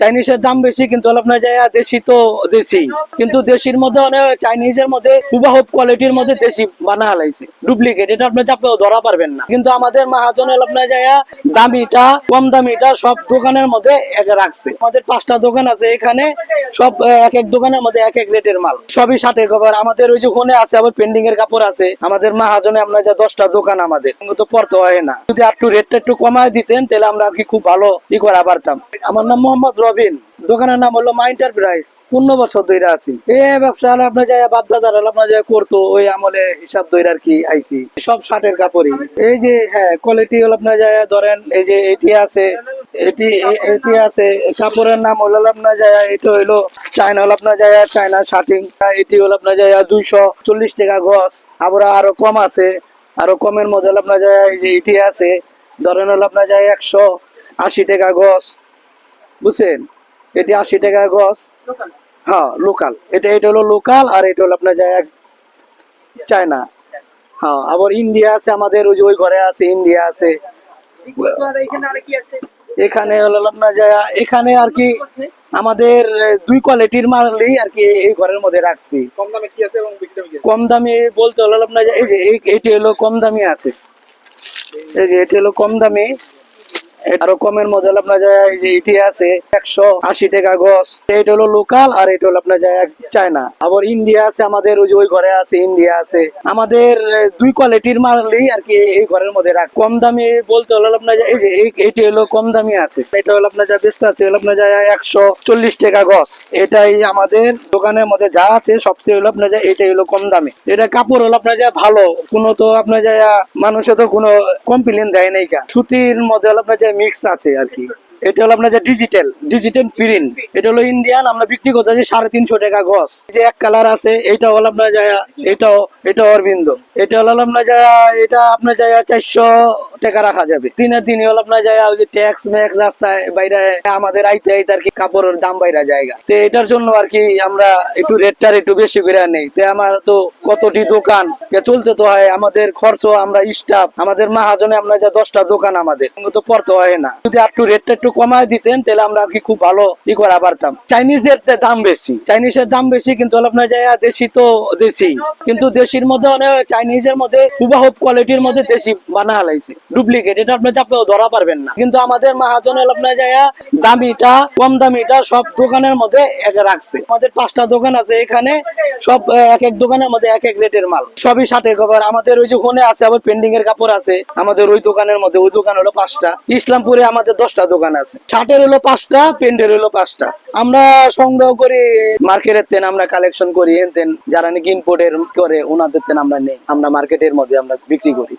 চাইনিজের দাম বেশি, কিন্তু আপনার যায় দেশি তো দেশি। কিন্তু দেশির মধ্যে অনেক চাইনিজের মধ্যে হুবাহুব কোয়ালিটির মধ্যে দেশি বানা হালাইছে। ডুপ্লিকেট এটা আপনি আপনি ধরা পারবেন না। কিন্তু আমাদের মাহাজন আপনার যায় দামিটা, কম দামিটা সব দোকানের মধ্যে এক রাখছে। আমাদের পাঁচটা দোকান আছে এখানে, সব এক এক দোকানের মধ্যে এক এক রেটের মাল। সবই ষাটের খবর আমাদের ওই যে ওখানে আছে, আবার পেন্ডিং এর কাপড় আছে। আমাদের মাহাজনে আপনার যা দশটা দোকান আমাদের তো পড়তে হয় না। যদি একটু রেটটা একটু কমায় দিতেন, তাহলে আমরা আর কি খুব ভালো ই করা পারতাম। আমার নাম মোহাম্মদ রবিন। দোকানের নাম হলো মা এন্টারপ্রাইজ। পূর্ণ বছর ধরে আছি। এই ব্যবসা হলো আপনার যায় বাপ দাদার হলো আপনার যায় করতো, ওই আমলে হিসাব ধরে আর কি আইছি। সব শার্টের কাপড়ই। এই যে হ্যাঁ কোয়ালিটি হলো আপনার যায়, ধরেন এই যে এটি আছে, এটি এটি আছে, কাপড়ের নাম হলো আপনার যায়, এটা হইল চায়না হলো আপনার যায় চায়না শার্টিং। এটি হলো আপনার যায় দুইশো চল্লিশ টাকা গছ আবার আরও কম আছে, আরও কমের মধ্যে হলো আপনার যায়, এই যে এটি আছে, ধরেন হলো আপনার যায় একশো আশি টাকা গছ বুঝছেন? এটি আশি টাকা গছ হ্যাঁ লোকাল এটা এটা হলো লোকাল আর এটা হলো আপনার যায় চায়না। হ্যাঁ আবার ইন্ডিয়া আছে আমাদের ওই যে ওই ঘরে আছে ইন্ডিয়া আছে। এখানে হলো আপনার যায় এখানে আর কি আমাদের দুই কোয়ালিটির মালই আর কি এই ঘরের মধ্যে রাখছি। কম দামে কি আছে এবং কম দামি বলতে হলো আপনার এই যে এইটি হলো কম দামি আছে। এই যে এটি হলো কম দামি আরও কমের মধ্যে আপনার যায় যে এটি আছে, একশো আশি টাকা গছ এটা হলো লোকাল আর এটা হলো আপনার যায় চায়না। আবার ইন্ডিয়া আছে, আমাদের ওই যে ওই ঘরে আছে, ইন্ডিয়া আছে। আমাদের দুই কোয়ালিটির মালই আর কি এই ঘরের মধ্যে রাখ। কম দামি বলতে হলো আপনার যে এই যে এইটি হলো কম দামি আছে। এটা হলো আপনার যা বেচতে আছে, হলো আপনার যায় একশো চল্লিশ টাকা গছ এটাই আমাদের দোকানের মধ্যে যা আছে, সবচেয়ে হলো আপনার যায় এটাই হলো কম দামে। এটা কাপড় হলো আপনার যা ভালো। কোনো তো আপনার যায় মানুষে তো কোনো কমপ্লেন দেয় নাই কা। সুতির মধ্যে হলো আপনার যে মিক্স আছে আর কি। এটা হলো আপনার যে ডিজিটাল ডিজিটাল প্রিন্ট এটা হলো ইন্ডিয়ান আমরা বিক্রি করতে যাচ্ছি সাড়ে তিনশো টাকা গছ যে এক কালার আছে এটা হলো আপনার যায় এটাও এটা অরবিন্দ। এটা হলো আপনার যায় এটা আপনার যায় চারশো টাকা রাখা যাবে। দিনের দিনে হলো আপনার যায়, ওই যে ট্যাক্স ম্যাক্স রাস্তায় বাইরে আমাদের আইতে আইতে আর কি কাপড়ের দাম বাইরে জায়গা। তো এটার জন্য আর কি আমরা একটু রেটটার একটু বেশি করে নেই তো আমার তো কতটি দোকান চলতে তো হয়, আমাদের খরচ, আমরা স্টাফ আমাদের মাহাজনে আমরা যা দশটা দোকান আমাদের তো পড়তে হয় না। যদি একটু রেটটা একটু কমায় দিতেন, তাহলে আমরা আর কি খুব ভালো ই করা পারতাম। চাইনিজের দাম বেশি। চাইনিজের দাম বেশি, কিন্তু আপনার যায়, দেশি তো দেশি। কিন্তু দেশির মধ্যে অনেক চাইনিজের মধ্যে হুবাহুব কোয়ালিটির মধ্যে দেশি বানা হালাইছে ডুপ্লিকেট এটা আপনি আপনি ধরা পারবেন না। কিন্তু আমাদের মাহাজন আপনার যায় দামিটা, কম দামিটা সব দোকানের মধ্যে এক রাখছে। আমাদের পাঁচটা দোকান আছে এখানে, সব এক এক দোকানের মধ্যে এক এক রেটের মাল। সবই ষাটের খবর আমাদের ওই যে ওখানে আছে, আবার পেন্ডিং এর কাপড় আছে, আমাদের ওই দোকানের মধ্যে, ওই দোকান হলো পাঁচটা। ইসলামপুরে আমাদের দশটা দোকান আছে। ষাটের হলো পাঁচটা পেন্ডের হলো পাঁচটা। আমরা সংগ্রহ করি মার্কেটের তেন আমরা কালেকশন করি এনতেন যারা নাকি ইম্পোর্টের করে, ওনাদের তেন আমরা নেই। আমরা মার্কেটের মধ্যে আমরা বিক্রি করি।